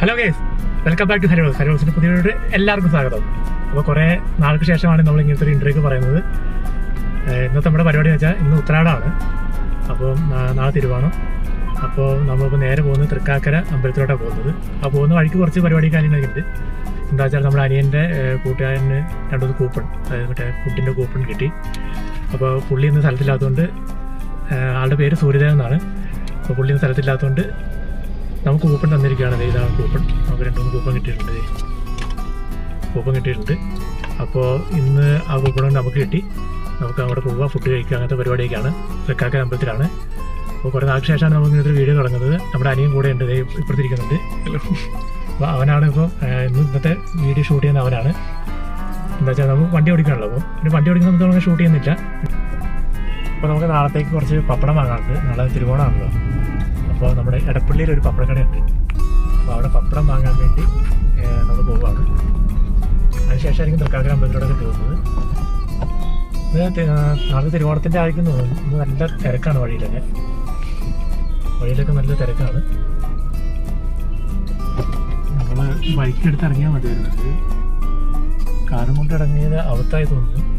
Hello guys welcome back to Harivos ഹരിവോസിന്റെ പുതിയ എല്ലാവർക്കും സ്വാഗതം. അപ്പോൾ കുറേ നാൾക്ക് ശേഷമാണ് നമ്മൾ ഇങ്ങനത്തെ ഒരു ഇന്റർവ്യൂ പറയുന്നത്. ഇന്നത്തെ നമ്മുടെ പരിപാടി എന്ന് വെച്ചാൽ ഇന്ന് ഉത്രാടമാണ് അപ്പോൾ നാളെ തിരുവോണം. അപ്പോൾ നമ്മളിപ്പോൾ നേരെ പോകുന്നത് തൃക്കാക്കര അമ്പലത്തിലോട്ടാണ് പോകുന്നത്. അപ്പോൾ പോകുന്ന വഴിക്ക് കുറച്ച് പരിപാടി കാര്യങ്ങളൊക്കെ ഉണ്ട്. എന്താ വെച്ചാൽ നമ്മുടെ അനിയന്റെ കൂട്ടുകാരന് രണ്ടു കൂപ്പൺ അതായത് മറ്റേ ഫുഡിന്റെ കൂപ്പൺ കിട്ടി. അപ്പോൾ പുള്ളി ഇന്ന് സ്ഥലത്തില്ലാത്തതുകൊണ്ട് ആളുടെ പേര് സൂര്യദേവൻ എന്നാണ്. അപ്പോൾ പുള്ളി ഇന്ന് സ്ഥലത്തില്ലാത്തതുകൊണ്ട് നമുക്ക് കൂപ്പൺ തന്നിരിക്കുകയാണ്. ഇതാണ് കൂപ്പൺ നമുക്ക് രണ്ട് മൂന്ന് കൂപ്പൺ കിട്ടിയിട്ടുണ്ട്. കൂപ്പൺ കിട്ടിയിട്ടുണ്ട്. അപ്പോൾ ഇന്ന് ആ കൂപ്പൺ കൊണ്ട് നമുക്ക് കിട്ടി. നമുക്ക് അവിടെ പോവുക ഫുഡ് കഴിക്കുക. അങ്ങനത്തെ പരിപാടിയൊക്കെയാണ്. തൃക്കാക്കര അമ്പലത്തിലാണ്. അപ്പോൾ കുറേ നാൾക്ക് ശേഷമാണ് നമുക്ക് ഇന്നത്തെ വീഡിയോ തുടങ്ങുന്നത്. നമ്മുടെ അനിയൻ കൂടെ ഉണ്ട്. ഇപ്പുറത്തിരിക്കുന്നുണ്ട് അപ്പോൾ അവനാണ് ഇപ്പോൾ ഇന്ന് ഇന്നത്തെ വീഡിയോ ഷൂട്ട് ചെയ്യുന്ന അവനാണ്. എന്താ വെച്ചാൽ നമുക്ക് വണ്ടി ഓടിക്കാണല്ലോ അപ്പോൾ പിന്നെ വണ്ടി ഓടിക്കുന്ന നമുക്ക് ഷൂട്ട് ചെയ്യുന്നില്ല. അപ്പോൾ നമുക്ക് നാളത്തേക്ക് കുറച്ച് പപ്പടം വാങ്ങാനുണ്ട്. നാളെ തിരുവോണമാണല്ലോ. അപ്പോൾ നമ്മുടെ എടപ്പള്ളിയിൽ ഒരു പപ്പടക്കടയുണ്ട്. അപ്പോൾ അവിടെ പപ്പടം വാങ്ങാൻ വേണ്ടി നമ്മൾ പോവുകയാണ്. അതിനുശേഷമായിരിക്കും തൃക്കാക്കര അമ്പലത്തിലൂടെ പോകുന്നത്. ഇത് തി- ആ, നാളെ തിരുവോണത്തിന്റെ ആയിരിക്കും തോന്നുന്നു. നല്ല തിരക്കാണ് വഴിയിലൊക്കെ. വഴിയിലൊക്കെ നല്ല തിരക്കാണ്. നമ്മൾ ബൈക്കെടുത്ത് ഇറങ്ങിയാൽ മതിയായിരുന്നു. വരുന്നത് കാറും കൊണ്ട് ഇറങ്ങിയത് അവത്തായി തോന്നുന്നു.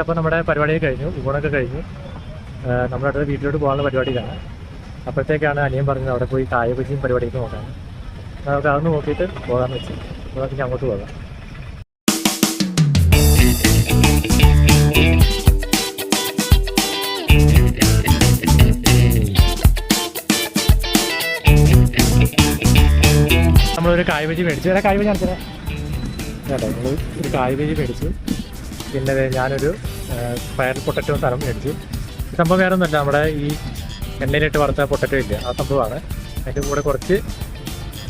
അപ്പോൾ നമ്മുടെ പരിപാടി കഴിഞ്ഞു. ഊണൊക്കെ കഴിഞ്ഞു. നമ്മുടെ അടുത്ത വീട്ടിലോട്ട് പോകാനുള്ള പരിപാടിയിലാണ്. അപ്പോഴത്തേക്കാണ് അനിയൻ പറഞ്ഞത് അവിടെ പോയി കായ ബജിയും പരിപാടിയൊക്കെ നോക്കാൻ നമുക്ക് അതൊന്ന് നോക്കിയിട്ട് പോകാമെന്ന് വെച്ചു. അപ്പോൾ നമുക്ക് അങ്ങോട്ട് പോകാം. നമ്മളൊരു കായ്വജി മേടിച്ചു. വേറെ കായ്വജി നടത്തരാ കേട്ടോ നമ്മൾ ഒരു കായ്വജി മേടിച്ചു. പിന്നെ ഞാനൊരു ഫയർ പൊട്ടറ്റോ സ്ഥലം മേടിച്ചു. സംഭവം വേറെ ഒന്നുമല്ല നമ്മുടെ ഈ എണ്ണയിലിട്ട് വറുത്ത പൊട്ടറ്റോ ഇല്ല ആ സംഭവമാണ്. അതിന്റെ കൂടെ കുറച്ച്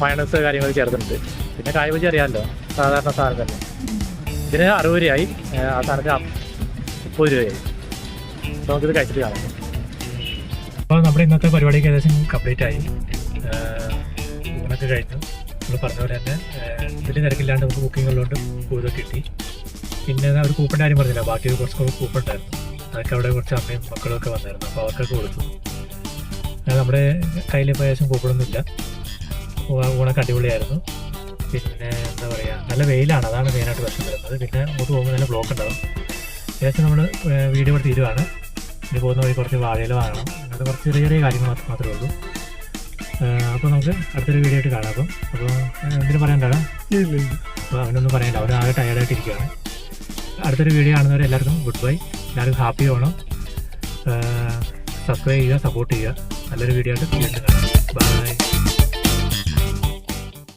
മയണസ് കാര്യങ്ങൾ ചേർത്തിട്ടുണ്ട്. പിന്നെ കായ അറിയാമല്ലോ സാധാരണ സാധനം തന്നെ. ഇതിന് അറുപത് രൂപയായി ആ സാധനത്തിന് മുപ്പത് രൂപയായി. നമുക്കിത് കഴിച്ചിട്ട് കാണാം. അപ്പോൾ നമ്മുടെ ഇന്നത്തെ പരിപാടിക്ക് ഏകദേശം കംപ്ലീറ്റ് ആയി. ഊണൊക്കെ കഴിഞ്ഞു. നമ്മൾ പറഞ്ഞ പോലെ തന്നെ വലിയ തിരക്കില്ലാണ്ട് നമുക്ക് ബുക്കിങ്ങുള്ളതുകൊണ്ട് കൂടുതൽ കിട്ടി. പിന്നെ അവർ കൂപ്പൺ കാര്യം പറഞ്ഞില്ല? ബാക്കി കുറച്ച് കൂപ്പൺ ഉണ്ടായിരുന്നു അതൊക്കെ അവിടെ കുറച്ച് അമ്മയും മക്കളും ഒക്കെ വന്നായിരുന്നു. അപ്പോൾ അവർക്കൊക്കെ കൊടുത്തു. നമ്മുടെ കയ്യിൽ ഇപ്പോൾ ഏകദേശം കൂപ്പണൊന്നും ഇല്ല ഊണൊക്കെ അടിപൊളിയായിരുന്നു. പിന്നെ എന്താ പറയുക നല്ല വെയിലാണ്. അതാണ് മെയിനായിട്ട് പ്രശ്നം വരുന്നത്. പിന്നെ അങ്ങോട്ട് പോകുമ്പോൾ നല്ല ബ്ലോക്ക് ഉണ്ടാവും. ഏകദേശം നമ്മൾ വീഡിയോ ഇവിടെ തീരുവാണ്. ഇനി പോകുന്ന വഴി കുറച്ച് വാഴയിൽ വാങ്ങണം. അങ്ങനത്തെ കുറച്ച് ചെറിയ ചെറിയ കാര്യങ്ങൾ മാത്രം മാത്രമേ ഉള്ളൂ. അപ്പോൾ നമുക്ക് അടുത്തൊരു വീഡിയോ ആയിട്ട് കാണാം അപ്പം. അപ്പോൾ എന്തിനു കാണാം അപ്പോൾ അവനൊന്നും പറയാനില്ല അവൻ ആകെ ടയർഡായിട്ട് ഇരിക്കുകയാണ് അടുത്തൊരു വീഡിയോ കാണുന്നവരെ എല്ലാവർക്കും ഗുഡ് ബൈ. എല്ലാവർക്കും ഹാപ്പി ആവണം. സബ്സ്ക്രൈബ് ചെയ്യുക സപ്പോർട്ട് ചെയ്യുക. നല്ലൊരു വീഡിയോ ആയിട്ട് വീണ്ടും കാണാം. ബൈ